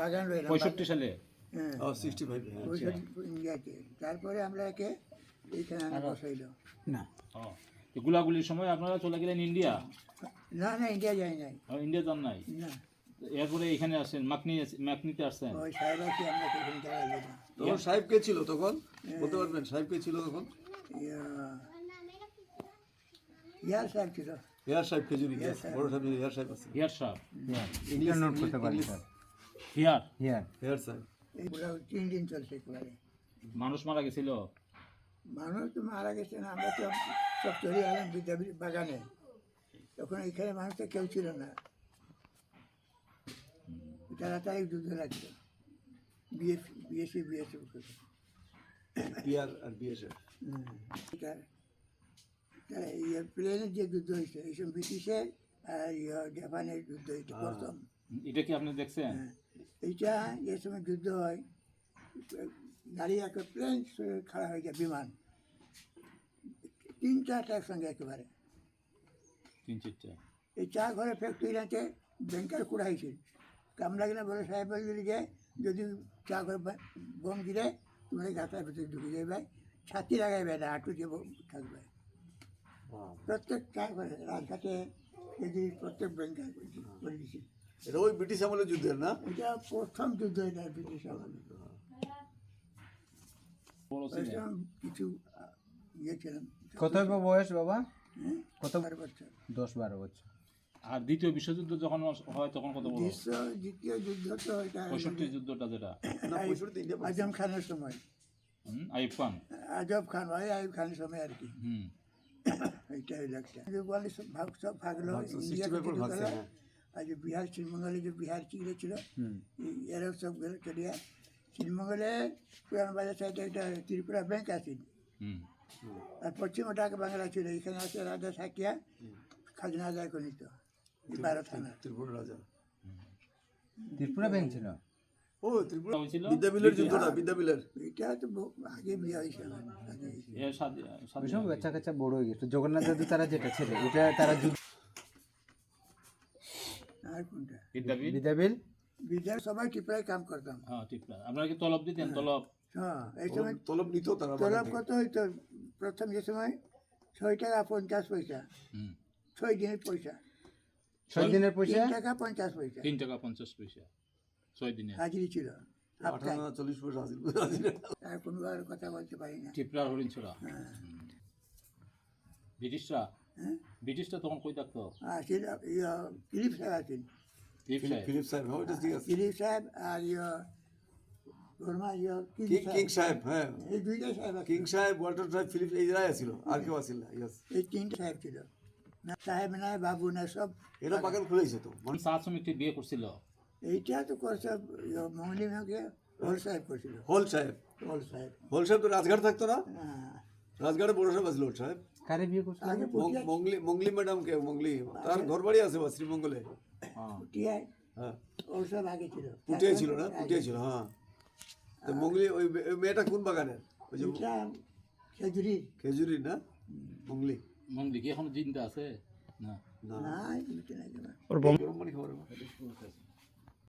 বাগান রইলাম পঁয়ষট্টি সালে? হ্যাঁ। ইন্ডিয়াতে তারপরে আমরা একে এইখানে আনা বসাইল। না। গুলাগুলির সময় আপনারা চলে গেলেন ইন্ডিয়া? না না ইন্ডিয়া যাই নাই। ইন্ডিয়া যান নাই? না। এরপরে এখানে আসছেন মাকনি মাকনিতে আসছেন? ওই সাহেব আমরা তখন সাহেব কে ছিল তখন? বলতে পারবেন সাহেব কে ছিল তখন? ইয়ার সাহেব ছিল। হেয়ার সাহেব খেজুরি বড় সাহেব হেয়ার সাহেব আছে। হিয়ার সাহেব। ইংল্যান্ড নোট করতে পারি স্যার হিয়ার? হিয়ার হেয়ার সাহেব এইগুলো তিন দিন চলছে একেবারে মানুষ মারা গেছিল? মানুষ তো মারা গেছে না আমরা তো সব চলে গেলাম বিদ্যাপীঠ বাগানে। তখন এখানে মানুষ তো কেউ ছিল না। তারা তাই যুদ্ধ লাগতো বিএস বিএসসি বিএসএফ পিআর আর বিএসএফ। প্লেনের যে যুদ্ধ হয়েছে এইসব ব্রিটিশের আর ইয়ে জাপানের যুদ্ধ হয়েছে প্রথম। এটা কি আপনি দেখছেন? হ্যাঁ। এইটা যে সময় যুদ্ধ হয় দাঁড়িয়ে একটা প্লেন খাড়া হয়ে যায় বিমান। তিন চারটা একসঙ্গে একেবারে। তিন চারটা। এই চা ঘরে ফ্যাক্টরি আছে ব্যাংকার কুড়াইছিল কামলা কিনা বলে সাহেব বলছিল যে যদি চা ঘরে বোম দিলে তোমার গাছার ভিতরে ঢুকে যাবে ছাতি লাগাইবে না হাঁটু যে বোম থাকবে। প্রত্যেক চা ঘরে রাজঘাটে যদি প্রত্যেক ব্যাংকার করে দিয়েছিল এটা ওই ব্রিটিশ আমলের যুদ্ধের না? এটা প্রথম যুদ্ধ এটা ব্রিটিশ আমলে বড় ওই ছিলেন সময় কিছু ইয়ে ছিলাম কত বয়স বাবা? হ্যাঁ? কত বারো বছর। দশ বারো বছর। আর দ্বিতীয় বিশ্বযুদ্ধ যখন হয় তখন কত বড়? দ্বিতীয় যুদ্ধ তো এটা পঁয়ষট্টি যুদ্ধটা যেটা। না পঁয়ষট্টি ইন্ডিয়া আজম খানের সময়। হুম, আইব খান। আজব খান ভাই আইব খানের সময় আর কি। হুম। এইটা হইল একটা যে বলে সব ভাগ সব ভাগলো ইন্ডিয়া 65 পর ভাগছে। আর যে বিহার শ্রীমঙ্গলে যে বিহার চিড়ে ছিল এরাও সব গেল চলিয়া শ্রীমঙ্গলে পুরান বাজার সাইডে একটা ত্রিপুরা ব্যাংক আছে। আর পশ্চিম ডাক বাংলা ছিল এখানে আছে রাজা সাকিয়া খাজনা আদায় করে নিত বারো থানা ত্রিপুরা রাজা। ত্রিপুরা ব্যাংক ছিল? ও ত্রিপুরা হয়েছিল বিদ্যাবিলের যুদ্ধটা বিদ্যাবিলের এটা তো আগে বিয়ে হয়েছে আমার আগে। হয়েছে। এর সাথে ওই সময় বাচ্চা কাচ্চা বড় হয়ে গেছে। জগন্নাথ দাদু তারা যেটা ছিল এটা তারা যুদ্ধ আর কোনটা? বিদ্যাপীঠ বিদ্যাবিল বিদ্যার সবাই টিপড়ায় কাম করতাম। হ্যাঁ না আপনারা কি তলব দিতেন? তলব? হ্যাঁ এই সময় তলব নিত তারা তলব কত হইতো? প্রথম যে সময় ছয় টাকা পঞ্চাশ পয়সা। হুম। ছয় দিনের পয়সা। ছয় দিনের তিন পয়সা টাকা পঞ্চাশ পয়সা। তিন টাকা পঞ্চাশ পয়সা। ছয় দিনে হাজিরি ছিল। চল্লিশ পয়সা আর কোনো আর কথা বলতে পারি না। টিপরার হরিণ ছোড়া। হ্যাঁ। ব্রিটিশরা হ্যাঁ? ব্রিটিশরা তখন কই থাকতো? আর সেটা কিলিপ সাহেব আছেন। টিপ সাহেব? ফিলিপ সাহেব হ্যাঁ ঠিক আছে। সাহেব আর ইয়ে বর্মা ইয়ে কিং সাহেব। হ্যাঁ। এই সাহেব কিং সাহেব ওয়াল্টার সাহেব ফিলিপ এই জায়গায় ছিল আর কেউ আসিল না ইয়েস এই তিনটে সাহেব ছিল। না সাহেব নাই বাবু না সব এটা বাগান খুলেছে তো মানে সাত শ্রমিকটি বিয়ে করছিল। এইটা তো করছে মঙ্গলি মেয়েকে হল সাহেব করছিল। হোল সাহেব। হল সাহেব। হোল সাহেব তো রাজঘাট থাকতো না? হ্যাঁ। রাজঘাটে বড় সাহেব আসলো সাহেব। কারে বিয়ে করছিল? আগে মঙ্গলি মঙ্গলি ম্যাডাম কে মঙ্গলি। তার ঘর বাড়ি আছে বা শ্রীমঙ্গলে? হ্যাঁ। পুটিয়ায়? হ্যাঁ। হল সাহেব আগে ছিল। পুটিয়া ছিল না? পুটিয়া ছিল। হ্যাঁ। তো মঙ্গলি ওই মেয়েটা কোন বাগানের? ওই যে খেজুরি। খেজুরি না? মঙ্গলি। মন্দির কি এখন জিন্দা আছে? না। না। নাই কেন। গরম পানি খাবার